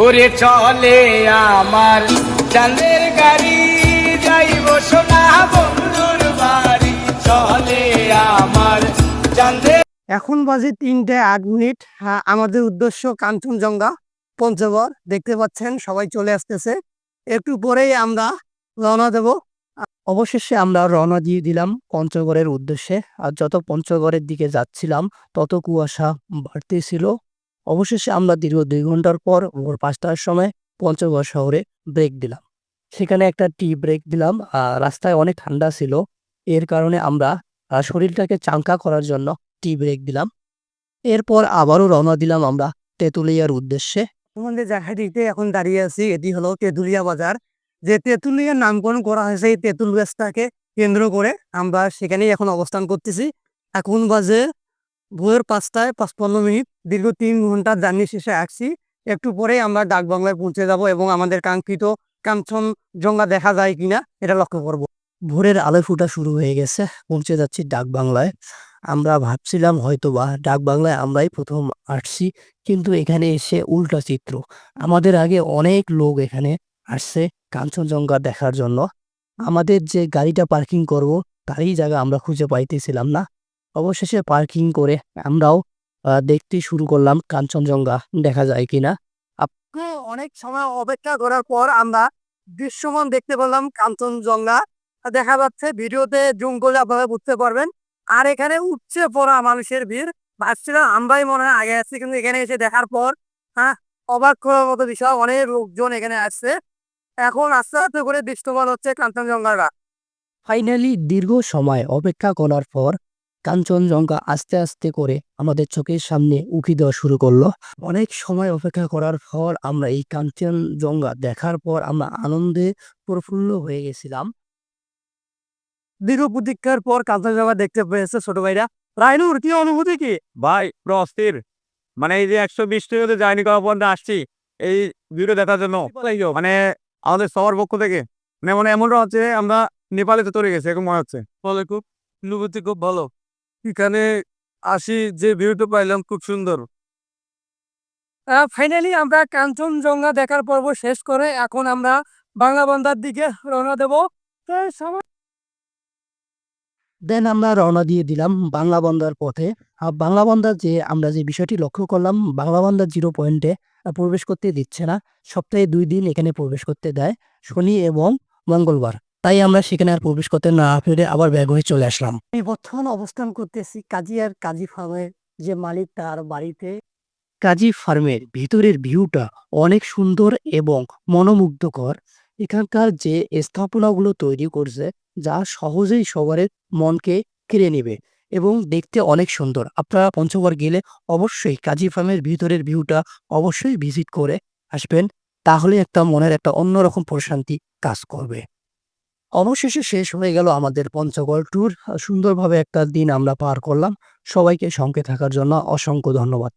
ওরে চলে আমার চাঁদের গাড়ি যাইব সোনা বন্ধুর বাড়ি। চলে আমার চাঁদের এখন বাজে তিনটে আট মিনিট। হ্যাঁ, আমাদের উদ্দেশ্য কাঞ্চনজঙ্ঘা পঞ্চগড় দেখতে পাচ্ছেন সবাই চলে আসতেছে। একটু পরেই আমরা রওনা দেব। অবশেষে আমরা রওনা দিয়ে দিলাম পঞ্চগড়ের উদ্দেশ্যে। আর যত পঞ্চগড়ের দিকে যাচ্ছিলাম তত কুয়াশা বাড়তেছিল। অবশেষে আমরা দীর্ঘ দুই ঘণ্টার পর ভোর পাঁচটার সময় পঞ্চগড় শহরে ব্রেক দিলাম। সেখানে একটা টি ব্রেক দিলাম। রাস্তায় অনেক ঠান্ডা ছিল। এর কারণে আমরা শরীরটাকে চাঙ্কা করার জন্য টি ব্রেক দিলাম। এরপর আবারও রওনা দিলাম আমরা তেঁতুলিয়ার উদ্দেশ্যে। আমাদের জায়গাটিতে এখন দাঁড়িয়ে আছি। এটি হলো তেঁতুলিয়া বাজার। যে তেঁতুলিয়ার নামকরণ করা হয়েছে, এই তেঁতুল গাছটাকে কেন্দ্র করে আমরা সেখানেই এখন অবস্থান করতেছি। এখন বাজে ভোরের পাঁচটায় পাঁচ পনেরো মিনিট, দীর্ঘ তিন ঘণ্টা জার্নি শেষে আসছি। একটু পরেই আমরা ডাক বাংলায় পৌঁছে যাব এবং আমাদের কাঙ্ক্ষিত কাঞ্চনজঙ্ঘা দেখা যায় কিনা এটা লক্ষ্য করব। ভোরের আলো ফুটা শুরু হয়ে গেছে, পৌঁছে যাচ্ছি ডাক বাংলায়। আমরা ভাবছিলাম হয়তো বা ডাক বাংলায় আমরাই প্রথম আসছি, কিন্তু এখানে এসে উল্টা চিত্র। আমাদের আগে অনেক লোক এখানে আসছে কাঞ্চনজঙ্ঘা দেখার জন্য। আমাদের যে গাড়িটা পার্কিং করব, তারই জায়গা আমরা খুঁজে পাইতেছিলাম না। অবশেষে পার্কিং করে আমরাও দেখতে শুরু করলাম কাঞ্চনজঙ্ঘা। দেখা যায় কিনা? আপনি অনেক সময় অপেক্ষা করার পর আমরা দৃশ্যমান দেখতে পেলাম কাঞ্চনজঙ্ঘা। দেখা যাচ্ছে ভিডিওতে জুম করলে আপনারা বুঝতে পারবেন। আর এখানে উঠছে পড়া মানুষের ভিড়। ভাবছিলাম আমরাই মনে হয় আগে আসছি কিন্তু এখানে এসে দেখার পর হ্যাঁ অবাক করার মতো বিষয় অনেক লোকজন এখানে আসছে। এখন আস্তে আস্তে করে দৃশ্যমান হচ্ছে কাঞ্চনজঙ্ঘাটা। ফাইনালি দীর্ঘ সময় অপেক্ষা করার পর কাঞ্চনজঙ্ঘা আস্তে আস্তে করে আমাদের চোখের সামনে উঁকি দেওয়া শুরু করল। অনেক সময় অপেক্ষা করার পর আমরা এই কাঞ্চনজঙ্ঘা দেখার পর আমরা আনন্দে প্রফুল্ল হয়ে গেছিলাম। দীর্ঘ প্রতীক্ষার পর কাঞ্চনজঙ্ঘা দেখতে পেয়েছে ছোট ভাইরা। রাইনুর কি অনুভূতি কি? ভাই পুরো অস্থির। মানে এই যে একশো বিশ টাকাতে জার্নি করার পর আসছি? এই ভিডিও দেখার জন্য। মানে আমাদের সবার পক্ষ থেকে। মানে মানে এমনটা হচ্ছে আমরা নেপালে তো তরে গেছি এরকম মনে হচ্ছে। ফলে খুব অনুভূতি খুব ভালো। এখানে আসি যে ভিউটা পাইলাম খুব সুন্দর। ফাইনালি আমরা কাঞ্চনজঙ্ঘা দেখার পর্ব শেষ করে এখন আমরা বাংলা বন্দার দিকে রওনা দেব। দেন আমরা রওনা দিয়ে দিলাম বাংলা বন্দার পথে। আর বাংলা বন্দার যে আমরা যে বিষয়টি লক্ষ্য করলাম, বাংলা বন্দার জিরো পয়েন্টে প্রবেশ করতে দিচ্ছে না। সপ্তাহে দুই দিন এখানে প্রবেশ করতে দেয় শনি এবং মঙ্গলবার। তাই আমরা সেখানে আর প্রবেশ করতে না পেরে আবার ব্যাগ হয়ে চলে আসলাম। আমি বর্তমান অবস্থান করতেছি কাজী আর কাজী ফার্মের যে মালিক তার বাড়িতে। কাজী ফার্মের ভিতরের ভিউটা অনেক সুন্দর এবং মনোমুগ্ধকর। এখানকার যে স্থাপনাগুলো তৈরি করছে যা সহজেই সবার মনকে কেড়ে নেবে এবং দেখতে অনেক সুন্দর। আপনারা পঞ্চগড় গেলে অবশ্যই কাজী ফার্মের ভিতরের ভিউটা অবশ্যই ভিজিট করে আসবেন। তাহলে একটা মনের একটা অন্যরকম প্রশান্তি কাজ করবে। অবশেষে শেষ হয়ে গেল আমাদের পঞ্চগড় ট্যুর সুন্দরভাবে একটা দিন আমরা পার করলাম। সবাইকে সঙ্গে থাকার জন্য অসংখ্য ধন্যবাদ।